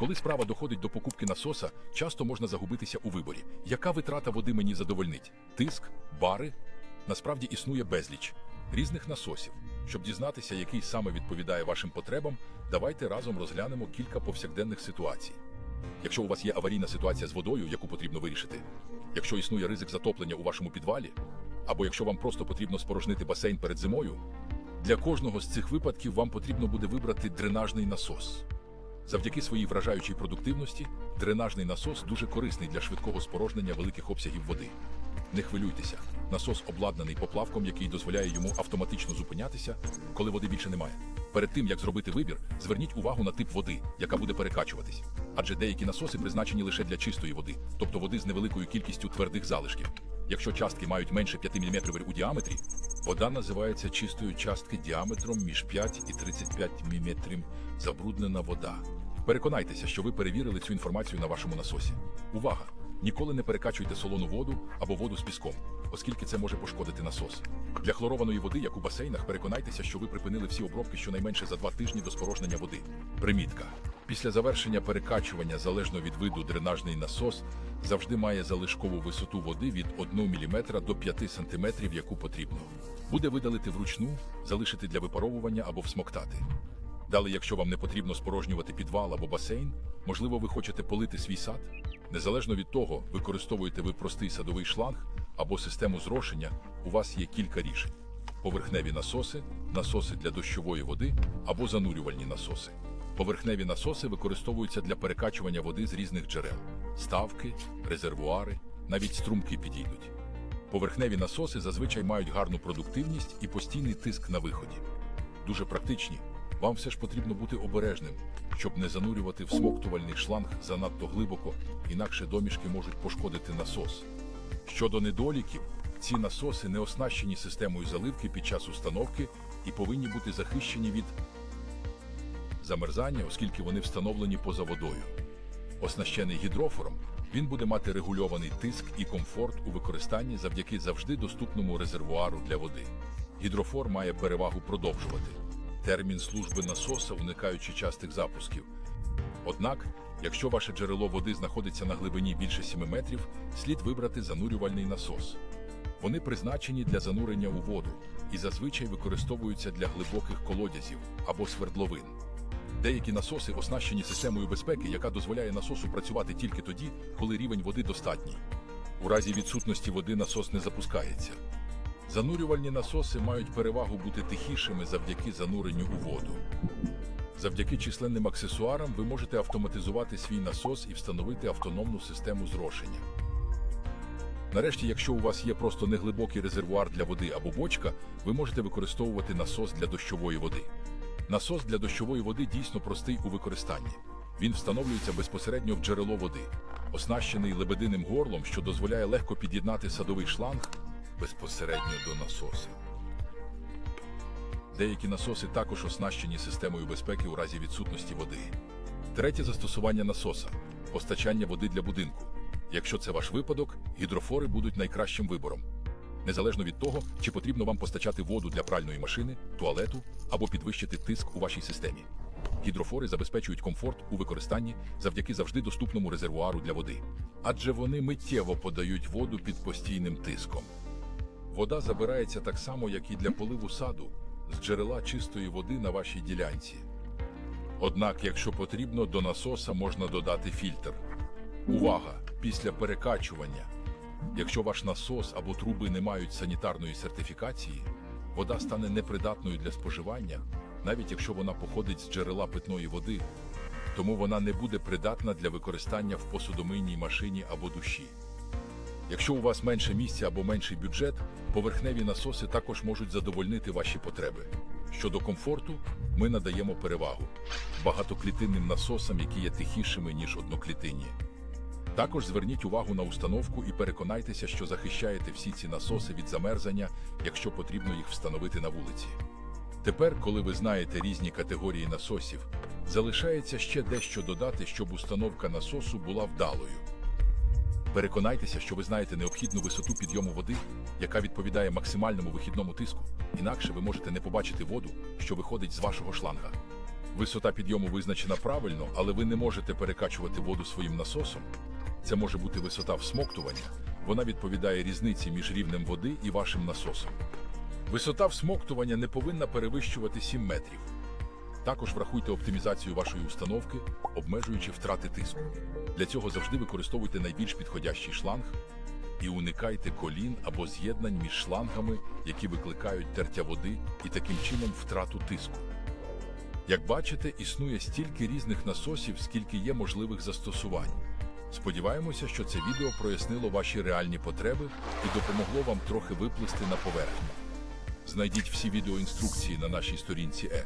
Коли справа доходить до покупки насоса, часто можна загубитися у виборі. Яка витрата води мені задовольнить? Тиск, бари? Насправді існує безліч різних насосів. Щоб дізнатися, який саме відповідає вашим потребам, давайте разом розглянемо кілька повсякденних ситуацій. Якщо у вас є аварійна ситуація з водою, яку потрібно вирішити, якщо існує ризик затоплення у вашому підвалі, або якщо вам просто потрібно спорожнити басейн перед зимою, для кожного з цих випадків вам потрібно буде вибрати дренажний насос. Завдяки своїй вражаючій продуктивності, дренажний насос дуже корисний для швидкого спорожнення великих обсягів води. Не хвилюйтеся, насос обладнаний поплавком, який дозволяє йому автоматично зупинятися, коли води більше немає. Перед тим як зробити вибір, зверніть увагу на тип води, яка буде перекачуватись. Адже деякі насоси призначені лише для чистої води, тобто води з невеликою кількістю твердих залишків. Якщо частки мають менше 5 мм у діаметрі, вода називається чистою частки діаметром між 5 і 35 мм забруднена вода. Переконайтеся, що ви перевірили цю інформацію на вашому насосі. Увага! Ніколи не перекачуйте солону воду або воду з піском, оскільки це може пошкодити насос. Для хлорованої води, як у басейнах, переконайтеся, що ви припинили всі обробки щонайменше за два тижні до спорожнення води. Примітка. Після завершення перекачування, залежно від виду, дренажний насос завжди має залишкову висоту води від 1 мм до 5 см, яку потрібно. Буде видалити вручну, залишити для випаровування або всмоктати. Далі, якщо вам не потрібно спорожнювати підвал або басейн, можливо, ви хочете полити свій сад. Незалежно від того, використовуєте ви простий садовий шланг або систему зрошення, у вас є кілька рішень: поверхневі насоси, насоси для дощової води або занурювальні насоси. Поверхневі насоси використовуються для перекачування води з різних джерел: ставки, резервуари, навіть струмки підійдуть. Поверхневі насоси зазвичай мають гарну продуктивність і постійний тиск на виході. Дуже практичні. Вам все ж потрібно бути обережним, щоб не занурювати всмоктувальний шланг занадто глибоко, інакше домішки можуть пошкодити насос. Щодо недоліків, ці насоси не оснащені системою заливки під час установки і повинні бути захищені від замерзання, оскільки вони встановлені поза водою. Оснащений гідрофором, він буде мати регульований тиск і комфорт у використанні завдяки завжди доступному резервуару для води. Гідрофор має перевагу продовжувати термін служби насоса, уникаючи частих запусків. Однак, якщо ваше джерело води знаходиться на глибині більше 7 метрів, слід вибрати занурювальний насос. Вони призначені для занурення у воду і зазвичай використовуються для глибоких колодязів або свердловин. Деякі насоси оснащені системою безпеки, яка дозволяє насосу працювати тільки тоді, коли рівень води достатній. У разі відсутності води насос не запускається. Занурювальні насоси мають перевагу бути тихішими завдяки зануренню у воду. Завдяки численним аксесуарам ви можете автоматизувати свій насос і встановити автономну систему зрошення. Нарешті, якщо у вас є просто неглибокий резервуар для води або бочка, ви можете використовувати насос для дощової води. Насос для дощової води дійсно простий у використанні. Він встановлюється безпосередньо в джерело води, оснащений лебединим горлом, що дозволяє легко під'єднати садовий шланг безпосередньо до насоса. Деякі насоси також оснащені системою безпеки у разі відсутності води. Третє застосування насоса постачання води для будинку. Якщо це ваш випадок, гідрофори будуть найкращим вибором. Незалежно від того, чи потрібно вам постачати воду для пральної машини, туалету або підвищити тиск у вашій системі. Гідрофори забезпечують комфорт у використанні завдяки завжди доступному резервуару для води, адже вони миттєво подають воду під постійним тиском. Вода забирається так само, як і для поливу саду з джерела чистої води на вашій ділянці. Однак, якщо потрібно, до насоса можна додати фільтр. Увага! Після перекачування. Якщо ваш насос або труби не мають санітарної сертифікації, вода стане непридатною для споживання, навіть якщо вона походить з джерела питної води, тому вона не буде придатна для використання в посудомийній машині або душі. Якщо у вас менше місця або менший бюджет, поверхневі насоси також можуть задовольнити ваші потреби. Щодо комфорту, ми надаємо перевагу багатоклітинним насосам, які є тихішими, ніж одноклітинні. Також зверніть увагу на установку і переконайтеся, що захищаєте всі ці насоси від замерзання, якщо потрібно їх встановити на вулиці. Тепер, коли ви знаєте різні категорії насосів, залишається ще дещо додати, щоб установка насосу була вдалою. Переконайтеся, що ви знаєте необхідну висоту підйому води, яка відповідає максимальному вихідному тиску, інакше ви можете не побачити воду, що виходить з вашого шланга. Висота підйому визначена правильно, але ви не можете перекачувати воду своїм насосом. Це може бути висота всмоктування. Вона відповідає різниці між рівнем води і вашим насосом. Висота всмоктування не повинна перевищувати 7 метрів. Також врахуйте оптимізацію вашої установки, обмежуючи втрати тиску. Для цього завжди використовуйте найбільш підходящий шланг і уникайте колін або з'єднань між шлангами, які викликають тертя води і таким чином втрату тиску. Як бачите, існує стільки різних насосів, скільки є можливих застосувань. Сподіваємося, що це відео прояснило ваші реальні потреби і допомогло вам трохи виплисти на поверхню. Знайдіть всі відеоінструкції на нашій сторінці Е.